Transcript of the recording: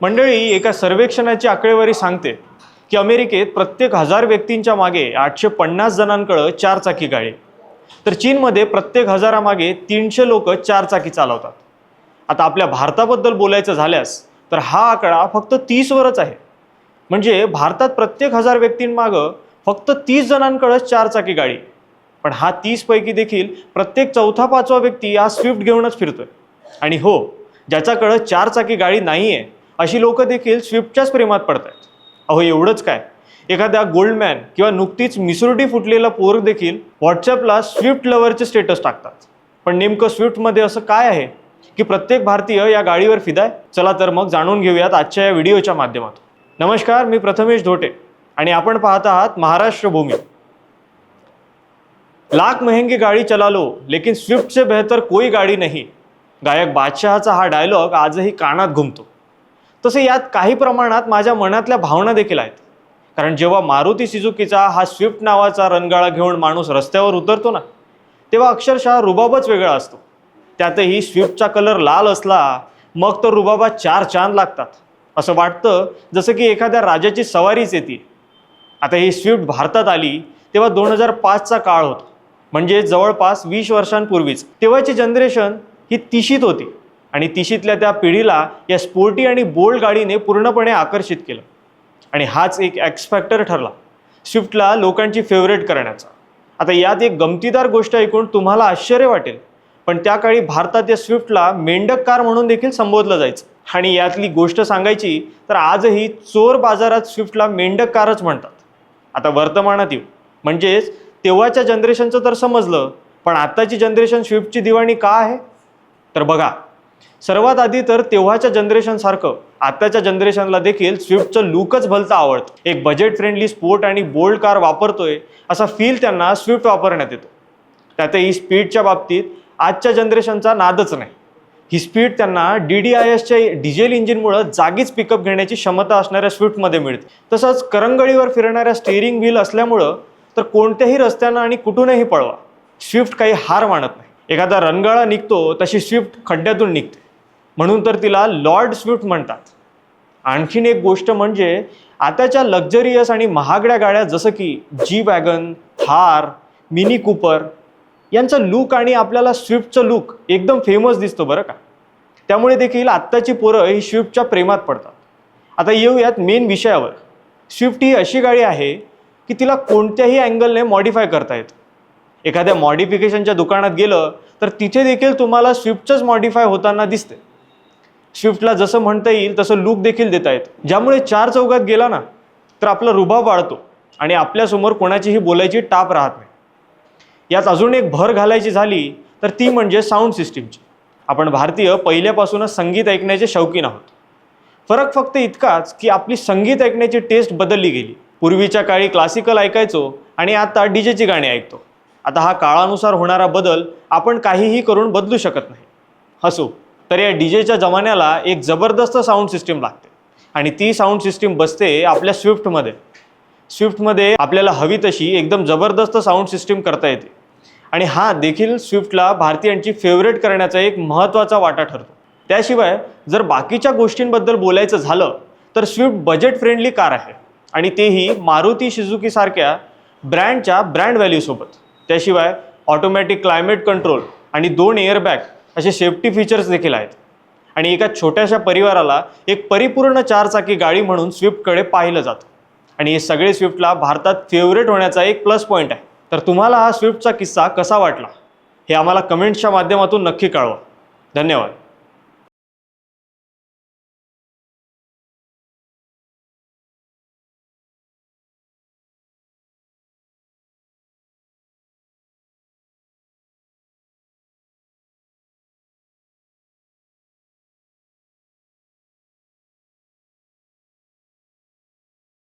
मंडळी एका सर्वेक्षणाची आकडेवारी सांगते की अमेरिकेत प्रत्येक हजार व्यक्तींच्या मागे आठशे पन्नास जणांकडं चारचाकी गाडी. तर चीनमध्ये प्रत्येक हजारामागे तीनशे लोक चारचाकी चालवतात. आता आपल्या भारताबद्दल बोलायचं झाल्यास तर हा आकडा फक्त तीसवरच आहे. म्हणजे भारतात प्रत्येक हजार व्यक्तींमागं फक्त तीस जणांकडंच चारचाकी गाडी. पण हा तीसपैकी देखील प्रत्येक चौथा पाचवा व्यक्ती हा स्विफ्ट घेऊनच फिरतोय. आणि हो ज्याच्याकडं चारचाकी गाडी नाही आहे अशी लोकं देखील स्विफ्टच्याच प्रेमात पडत आहेत अहो एवढंच काय? एखाद्या गोल्डमॅन किंवा नुकतीच मिसुरटी फुटलेला पोर देखील व्हॉट्सअपला स्विफ्ट लवरचे स्टेटस टाकतात. पण नेमकं स्विफ्टमध्ये असं काय आहे? की प्रत्येक भारतीय या गाडीवर फिदाय? चला तर मग जाणून घेऊयात आजच्या या व्हिडिओच्या माध्यमातून. नमस्कार मी प्रथमेश धोटे आणि आपण पाहत आहात महाराष्ट्र भूमी. लाख महंगी गाडी चलालो लेकिन स्विफ्ट से बेहतर कोई गाडी नाही. गायक बादशहाचा हा डायलॉग आजही कानात घुमतो. तसे यात काही प्रमाणात माझ्या मनातल्या भावना देखील आहेत. कारण जेव्हा मारुती सिजुकीचा हा स्विफ्ट नावाचा रणगाळा घेऊन माणूस रस्त्यावर उतरतो ना तेव्हा अक्षरशः रुबाबच वेगळा असतो. त्यातही स्विफ्टचा कलर लाल असला मग तर रुबाबात चार चांद लागतात. असं वाटतं जसं की एखाद्या राजाची सवारीच येते. आता ही स्विफ्ट भारतात आली तेव्हा दोन हजार पाचचा काळ होता. म्हणजे जवळपास वीस वर्षांपूर्वीच. तेव्हाची जनरेशन ही तिशीत होती. आणि तिशीतल्या त्या पिढीला या स्पोर्टी आणि बोल्ड गाडीने पूर्णपणे आकर्षित केलं. आणि हाच एक एक्सफॅक्टर ठरला. स्विफ्टला लोकांची फेवरेट करण्याचा. आता यात एक गमतीदार गोष्ट ऐकून तुम्हाला आश्चर्य वाटेल पण त्या काळी भारतात या स्विफ्टला मेंढक कार म्हणून देखील संबोधलं जायचं. आणि यातली गोष्ट सांगायची तर आजही चोर बाजारात स्विफ्टला मेंढक कारच म्हणतात. आता वर्तमानात येऊ. म्हणजेच तेव्हाच्या जनरेशनचं तर समजलं पण आत्ताची जनरेशन स्विफ्टची दिवाणी का आहे? तर बघा सर्वात आधी तर तेव्हाच्या जनरेशनसारखं आत्ताच्या जनरेशनला देखील स्विफ्टचं लुकच भलतं आवडतं. एक बजेट फ्रेंडली स्पोर्ट आणि बोल्ड कार वापरतोय असा फील त्यांना स्विफ्ट वापरण्यात येतो. त्यातही स्पीडच्या बाबतीत आजच्या जनरेशनचा नादच नाही. ही स्पीड त्यांना डी डी आय एसच्या डिझेल इंजिनमुळं जागीच पिकअप घेण्याची क्षमता असणाऱ्या स्विफ्टमध्ये मिळते. तसंच करंगळीवर फिरणाऱ्या स्टेअरिंग व्हील असल्यामुळं तर कोणत्याही रस्त्यानं आणि कुठूनही पळवा. स्विफ्ट काही हार मानत नाही. एखादा रणगाळा निघतो तशी स्विफ्ट खड्ड्यातून निघते. म्हणून तर तिला लॉर्ड स्विफ्ट म्हणतात. आणखीन एक गोष्ट म्हणजे आताच्या लक्झरियस आणि महागड्या गाड्या जसं की G wagon Thar mini Cooper यांचं लुक आणि आपल्याला स्विफ्टचं लुक एकदम फेमस दिसतो बरं का? त्यामुळे देखील आत्ताची पोरं ही स्विफ्टच्या प्रेमात पडतात. आता येऊयात मेन विषयावर. स्विफ्ट ही अशी गाडी आहे की तिला कोणत्याही अँगलने मॉडिफाय करता येतं. एखाद्या मॉडिफिकेशनच्या दुकानात गेलं तर तिथे देखील तुम्हाला स्विफ्टचंच मॉडिफाय होताना दिसते स्विफ्टला जसं म्हणता येईल तसं लुक देखील देता येतं. ज्यामुळे चार चौकात गेला ना तर आपला रुबाब वाढतो आणि आपल्यासमोर कोणाचीही बोलायची टाप राहत नाही. यात अजून एक भर घालायची झाली तर ती म्हणजे साऊंड सिस्टीमची आपण भारतीय पहिल्यापासूनच संगीत ऐकण्याचे शौकीन आहोत. फरक फक्त इतकाच की आपली संगीत ऐकण्याची टेस्ट बदलली गेली. पूर्वीच्या काळी क्लासिकल ऐकायचो आणि आता डी जेची गाणी ऐकतो. आता हा काळानुसार होणारा बदल आपण काहीही करून बदलू शकत नाही. हसो तर या डी जेच्या जमान्याला एक जबरदस्त साऊंड सिस्टीम लागते. आणि ती साऊंड सिस्टीम बसते आपल्या स्विफ्टमध्ये. स्विफ्टमध्ये आपल्याला हवी तशी एकदम जबरदस्त साऊंड सिस्टीम करता येते. आणि हा देखील स्विफ्टला भारतीयांची फेवरेट करण्याचा एक महत्त्वाचा वाटा ठरतो. त्याशिवाय जर बाकीच्या गोष्टींबद्दल बोलायचं झालं तर स्विफ्ट बजेट फ्रेंडली कार आहे. आणि तेही मारुती शिजुकीसारख्या ब्रँडच्या ब्रँड व्हॅल्यूसोबत त्याशिवाय ऑटोमॅटिक क्लायमेट कंट्रोल आणि दोन एअरबॅग असे सेफ्टी फीचर्स देखील आहेत. आणि एका छोट्याशा परिवाराला एक परिपूर्ण चारचाकी गाडी म्हणून स्विफ्टकडे पाहिलं जातं. आणि हे सगळे स्विफ्टला भारतात फेवरेट होण्याचा एक प्लस पॉईंट आहे. तर तुम्हाला हा स्विफ्टचा किस्सा कसा वाटला? हे आम्हाला कमेंट्सच्या माध्यमातून नक्की कळवा. धन्यवाद.